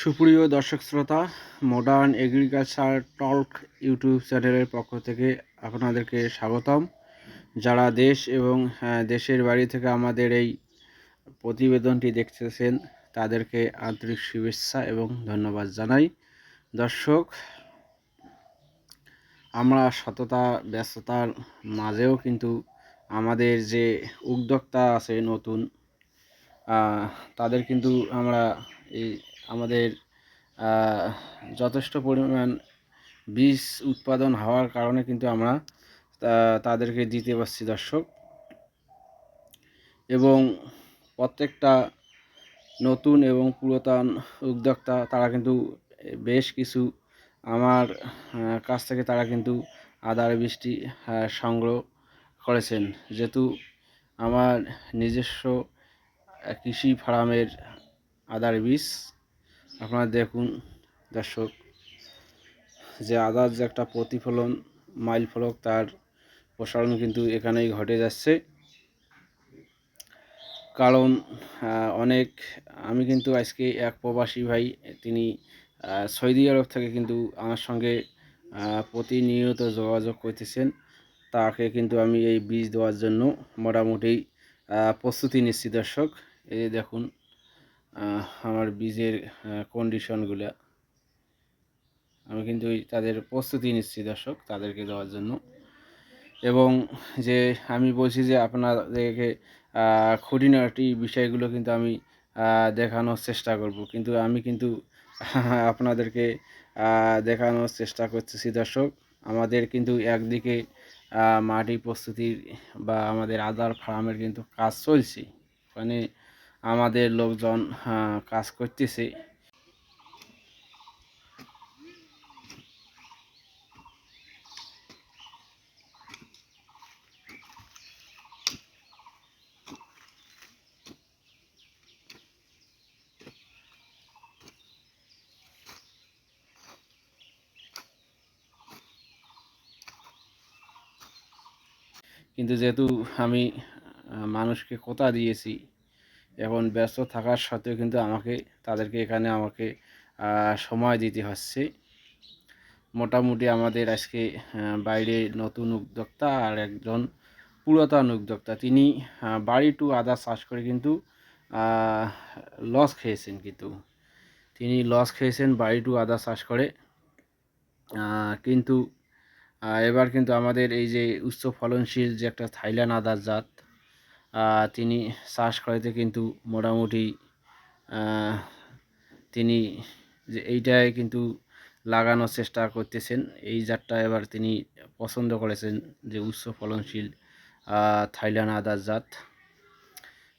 সুপ্রিয় দর্শক শ্রোতা মডার্ন এগ্রিকালচার টক ইউটিউব চ্যানেলের পক্ষ থেকে আপনাদেরকে স্বাগতম। যারা দেশ এবং আহ, দেশের বাড়ি থেকে আমাদের এই প্রতিবেদনটি দেখতেছেন তাদেরকে আন্তরিক শুভেচ্ছা এবং ধন্যবাদ জানাই। দর্শক আমরা সততা ব্যস্ততার মাঝেও কিন্তু আমাদের যে উদ্যোক্তা আছে নতুন তাদের কিন্তু আমরা এই আমাদের যথেষ্ট পরিমাণ বীজ উৎপাদন হওয়ার কারণে কিন্তু আমরা তাদেরকে দিতে পারছি দর্শক। এবং প্রত্যেকটা নতুন এবং পুরাতন উদ্যোক্তা, তারা কিন্তু বেশ কিছু আমার কাছ থেকে তারা কিন্তু আদার বৃষ্টি সংগ্রহ করেছেন। যেহেতু আমার নিজস্ব কৃষি ফার্মের আদার বীজ আপনারা দেখুন, দর্শক, যে আদার যে একটা প্রতিফলন, মাইল ফলক তার প্রসারণ কিন্তু এখানেই ঘটে যাচ্ছে। কারণ অনেক, আমি কিন্তু আজকে এক প্রবাসী ভাই, তিনি সৌদি আরব থেকে কিন্তু আমার সঙ্গে প্রতিনিয়ত যোগাযোগ করতেছেন। তাকে কিন্তু আমি এই বীজ দেওয়ার জন্য মোটামুটি প্রস্তুতি নিচ্ছি, দর্শক। এই দেখুন আমার বীজের কন্ডিশনগুলো আমি কিন্তু তাদের প্রস্তুতি নিচ্ছি দর্শক, তাদেরকে দেওয়ার জন্য। এবং যে আমি বলছি যে আপনাদেরকে খুঁটিনাটি বিষয়গুলো কিন্তু আমি দেখানোর চেষ্টা করব। কিন্তু আমি কিন্তু আপনাদেরকে দেখানোর চেষ্টা করতেছি দর্শক। আমাদের কিন্তু একদিকে মাটি প্রস্তুতির বা আমাদের আদার ফার্মের কিন্তু কাজ চলছে। মানে আমাদের লোকজন আহ, কাজ করতেছে। কিন্তু যেহেতু আমি মানুষকে কথা দিয়েছি এখন ব্যস্ত থাকার সত্ত্বেও কিন্তু আমাকে, তাদেরকে এখানে আমাকে সময় দিতে হচ্ছে। মোটামুটি আমাদের আজকে বাইরে নতুন উদ্যোক্তা আর একজন পুরাতন উদ্যোক্তা। তিনি বাড়ি টু আদা চাষ করে কিন্তু লস খেয়েছেন কিন্তু। তিনি লস খেয়েছেন, বাড়ি টু আদা চাষ করে। কিন্তু এবার কিন্তু আমাদের এই যে উচ্চ ফলনশীল যে একটা থাইল্যান্ড আদার জাত তিনি চাষ করাতে কিন্তু মোটামুটি তিনি যে এইটাই কিন্তু লাগানোর চেষ্টা করতেছেন। এই জাতটা এবার তিনি পছন্দ করেছেন যে উচ্চ ফলনশীল থাইল্যান্ড আদার জাত।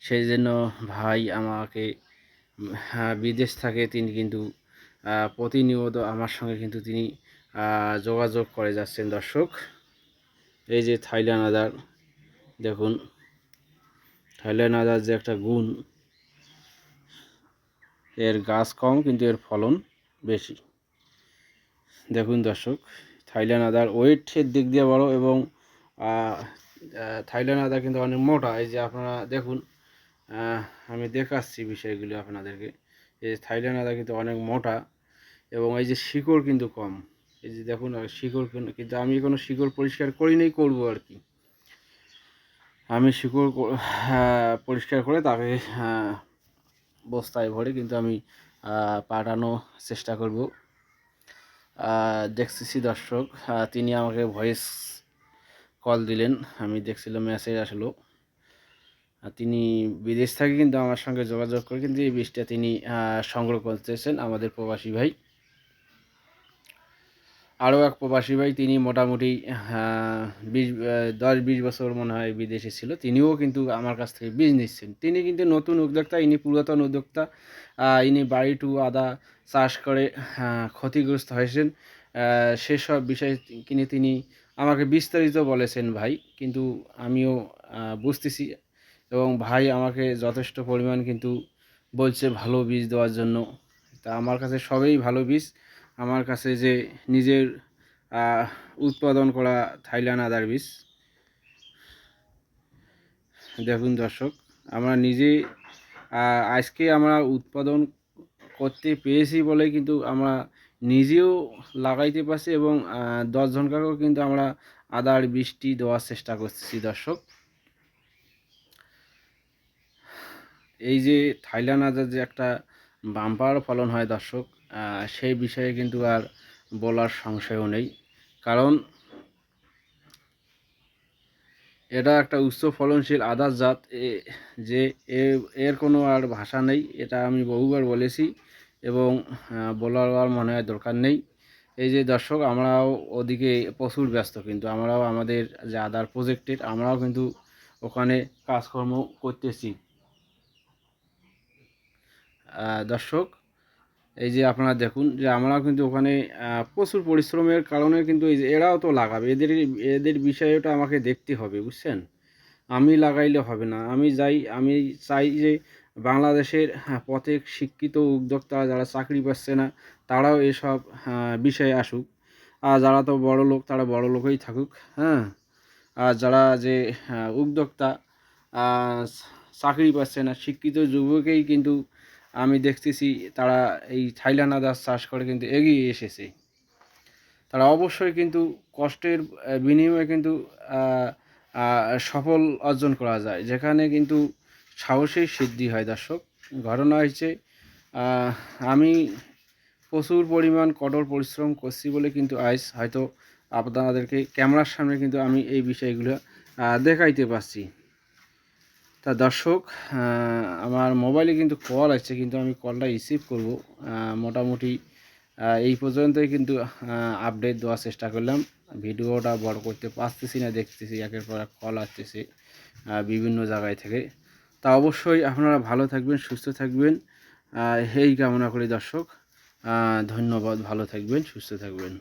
সেই জন্য ভাই আমাকে বিদেশ থাকে তিনি কিন্তু প্রতিনিয়ত আমার সঙ্গে কিন্তু তিনি যোগাযোগ করে যাচ্ছেন দর্শক। এই যে থাইল্যান্ড আদার, দেখুন। থাইল্যান্ড আদার যে একটা গুণ, এর গাছ কম কিন্তু এর ফলন বেশি। দেখুন দর্শক, থাইল্যান্ড আদার ওয়েটের দিক দিয়ে বড় এবং থাইল্যান্ড আদা কিন্তু অনেক মোটা। এই যে আপনারা দেখুন আমি দেখাচ্ছি বিষয়গুলো আপনাদেরকে। এই থাইল্যান্ড আদা কিন্তু অনেক মোটা এবং এই যে শিকড় কিন্তু কম। এই যে দেখুন শিকড় কিন্তু- কিন্তু আমি কোনো শিকড় পরিষ্কার করি নাই, করব আর কি। আমি শিকড় হ্যাঁ, পরিষ্কার করে তাকে হ্যাঁ, বস্তায় ভরে কিন্তু আমি আহ, পাঠানোর চেষ্টা করব। আহ, দেখতেছি দর্শক তিনি আমাকে ভয়েস কল দিলেন। আমি দেখছিলাম মেসেজ আসলো। তিনি বিদেশ থেকে কিন্তু আমার সঙ্গে যোগাযোগ করে কিন্তু এই বীজটা তিনি সংগ্রহ করতেছেন আমাদের প্রবাসী ভাই। আরও এক প্রবাসী ভাই, তিনি মোটামুটি বিশ দশ, বিশ বছর মনে হয় বিদেশে ছিল। তিনিও কিন্তু আমার কাছ থেকে বীজ নিচ্ছেন তিনি কিন্তু নতুন উদ্যোক্তা, ইনি পুরাতন উদ্যোক্তা ইনি বাড়ি টু আদা চাষ করে ক্ষতিগ্রস্ত হয়েছেন। সেসব বিষয় কিনে তিনি আমাকে বিস্তারিত বলেছেন ভাই, কিন্তু আমিও বুঝতেছি এবং ভাই আমাকে যথেষ্ট পরিমাণ কিন্তু বলছে ভালো বীজ দেওয়ার জন্য। তা আমার কাছে সবই ভালো বীজ। আমার কাছে যে নিজের উৎপাদন করা থাইল্যান্ড আদার বীজ। দেখুন দর্শক আমরা নিজে আজকে আমরা উৎপাদন করতে পেরেছি বলে কিন্তু আমরা নিজেও লাগাইতে পারছি এবং আহ, দশ জনকাকেও কিন্তু আমরা আদার বৃষ্টি দেওয়ার চেষ্টা করছি দর্শক। এই যে থাইল্যান্ড আদার যে একটা বাম্পার ফলন হয় দর্শক সেই বিষয়ে কিন্তু আর বলার সংশয়ও নেই। কারণ এটা একটা উচ্চ ফলনশীল আদার জাত যে এর কোনো আর ভাষা নেই, এটা আমি বহুবার বলেছি এবং বলার আর মনে হয় দরকার নেই। এই যে দর্শক, আমরাও ওদিকে প্রচুর ব্যস্ত, কিন্তু আমরাও আমাদের যে আদার প্রজেক্টের আমরাও কিন্তু ওখানে কাজকর্ম করতেছি। দর্শক এই যে আপনারা দেখুন যে আমরা কিন্তু ওখানে প্রচুর পরিশ্রমের কারণে কিন্তু এই যে এরাও তো লাগাবে। এদের এদের বিষয়টা আমাকে দেখতে হবে বুঝছেন? আমি লাগাইলে হবে না। আমি যাই আমি চাই যে বাংলাদেশের হ্যাঁ, প্রত্যেক শিক্ষিত উদ্যোক্তা যারা চাকরি পাচ্ছে না তারাও এসব বিষয়ে আসুক। আর যারা তো বড় লোক তারা বড় লোকই থাকুক হ্যাঁ? আর যারা যে উদ্যোক্তা চাকরি পাচ্ছে না শিক্ষিত যুবকেই কিন্তু আমি দেখতেছি তারা এই থাইল্যান্ড আদার চাষ করে কিন্তু এগিয়ে এসেছে। তারা অবশ্যই কিন্তু কষ্টের বিনিময়ে কিন্তু সফল অর্জন করা যায়। যেখানে কিন্তু সাহসের সিদ্ধি হয় দর্শক। ঘটনা হয়েছে আমি প্রচুর পরিমাণ কঠোর পরিশ্রম করছি বলে কিন্তু আজ হয়তো আপনাদেরকে ক্যামেরার সামনে কিন্তু আমি এই বিষয়গুলো দেখাইতে পারছি। তা দর্শক আমার মোবাইলে কিন্তু কল আসছে, কিন্তু আমি কলটা রিসিভ করব। মোটামুটি এই পর্যন্তই কিন্তু আপডেট দেওয়ার চেষ্টা করলাম। ভিডিওটা বড় করতে পারতেছি না, দেখতেছি একের পর এক কল আসতেছে বিভিন্ন জায়গায় থেকে। তা অবশ্যই আপনারা ভালো থাকবেন, সুস্থ থাকবেন। এই কামনা করি দর্শক। ধন্যবাদ, ভালো থাকবেন, সুস্থ থাকবেন।